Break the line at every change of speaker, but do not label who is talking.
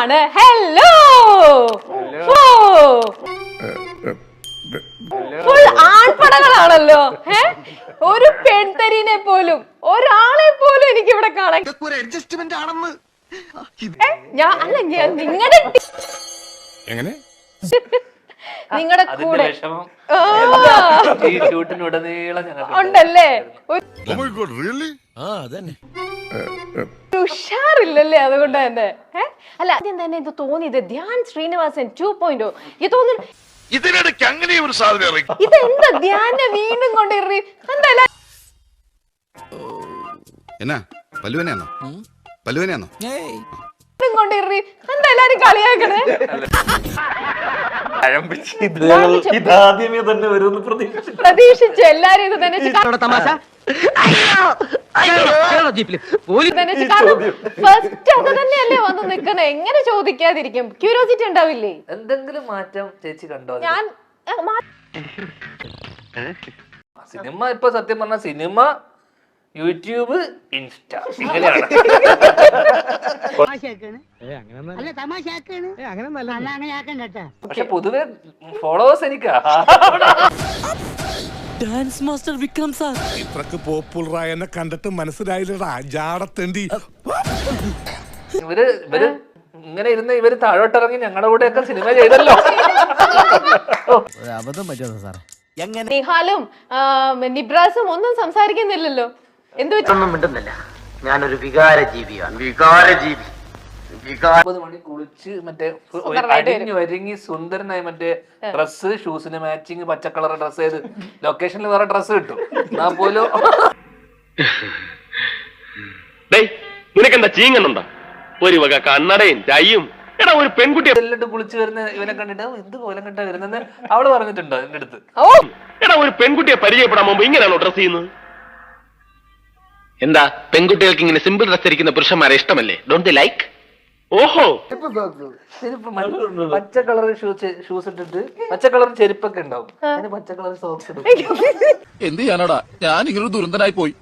ആണ്. Hello full ആൺപടകളാണല്ലോ. ഏ ഒരു പെൺതരീനെ പോലും ഒരാളെ പോലും എനിക്ക് ഇവിടെ കാണാൻ
അഡ്ജസ്റ്റ്മെന്റ് ആണെന്ന്.
ഞാൻ അല്ല ഞാൻ നിങ്ങളുടെ
എങ്ങനെ?
നിങ്ങളുടെ കൂടെ. ഉണ്ടല്ലേ? ഉഷാറില്ലല്ലേ അതുകൊണ്ട് തന്നെ. അല്ല ആദ്യം തന്നെ ഇത് തോന്നിയത് ധ്യാൻ ശ്രീനിവാസൻ ടു പോയിന്റ് ഇത് തോന്നുന്നു
ഇതിനിടയ്ക്ക് അങ്ങനെ ഒരു സാധനം ഇറങ്ങി.
ഇതെന്താ? എന്താ ധ്യാനെ വീണ്ടും കൊണ്ട് എന്തായാലും
എന്നാ? പല്ലുവനെയാന്നോ
വീണ്ടും കൊണ്ടിറി എന്താ എല്ലാരും കളിയാക്കണേ?
പ്രതീക്ഷിച്ചു.
എല്ലാരും ഇത് തന്നെ
തമാശ.
ഫസ്റ്റ് അത് തന്നെയല്ലേ വന്ന് നിക്കണേ? എങ്ങനെ ചോദിക്കാതിരിക്കും? ക്യൂരിയോസിറ്റി ഉണ്ടാവില്ലേ?
എന്തെങ്കിലും മാറ്റം ചേച്ചി കണ്ടോ
ഞാൻ
സിനിമ ഇപ്പൊ സത്യം പറഞ്ഞ സിനിമ യൂട്യൂബ് ഇൻസ്റ്റ. ഇങ്ങനെയാണ്. പക്ഷെ പൊതുവെ ഫോളോവേഴ്സ് എനിക്കാ
ഡാൻസ് മാസ്റ്റർ വിക്രം സാർ
ഇത്രക്ക് പോപ്പുലറായ എന്നെ കണ്ടിട്ട് മനസ്സിലായില്ലടാ. ജാടത്തേണ്ടി
ഇവർ ഇവർ ഇങ്ങനെ ഇരുന്ന് ഇവർ താഴോട്ടിറങ്ങി ഞങ്ങളുടെ കൂടെയൊക്കെ സിനിമ ചെയ്തല്ലോ.
അബദ്ധം പറ്റുമോ സാർ
നിഹാലും നിബ്രാസും ഒന്നും സംസാരിക്കുന്നില്ലല്ലോ. എന്ത് വെച്ചു
ഒന്നും മിണ്ടുന്നില്ല. ഞാനൊരു വികാര ജീവിയാണ് വികാര ജീവി
ഒമ്പത് മണി കുളിച്ച് മറ്റേ ഫു-
വരിങ്ങി
അടിഞ്ഞു ഒരുങ്ങി സുന്ദരനായി മറ്റേ ഡ്രസ്സ് ഷൂസിന് മാച്ചിങ് പച്ച കളർ ഡ്രസ് ചെയ്ത് ലൊക്കേഷനിൽ വേറെ ഡ്രസ്സ് കിട്ടും. എന്നാ പോലും
നിനക്കെന്താ ചീങ്ങനുണ്ടോ ഒരു വക കണ്ണടയും ചയ്യും. എടാ ഒരു പെൺകുട്ടി
എല്ലിട്ട് കുളിച്ച് വരുന്ന ഇവനെ കണ്ടിട്ട് "ഓ, എന്ത് കോലം കെട്ടാ വരുന്നെന്ന് അവൾ പറഞ്ഞിട്ടുണ്ടോ എന്റെ അടുത്ത്?
ഓ
എടാ ഒരു പെൺകുട്ടിയെ പരിചയപ്പെടാൻ മുമ്പ് ഇങ്ങനെയാണോ ഡ്രസ് ചെയ്യുന്നത്? എന്താ പെൺകുട്ടികൾക്ക് ഇങ്ങനെ സിമ്പിൾ ഡ്രസ് ധരിക്കുന്ന പുരുഷന്മാരെ ഇഷ്ടമല്ലേ? ഡോണ്ട് ലൈക്ക് ഓഹോ.
മ- പച്ച കളർ ഷൂസ് ഷൂസ് ഇട്ടിട്ട് പച്ച കളർ ചെരുപ്പൊക്കെ ഉണ്ടാവും. അതിന് പച്ച കളർ സോക്സ് ഇടും.
എന്ത് ചെയ്യാനടാ? ഞാൻ ഇങ്ങനൊരു ദുരന്തനായി പോയി.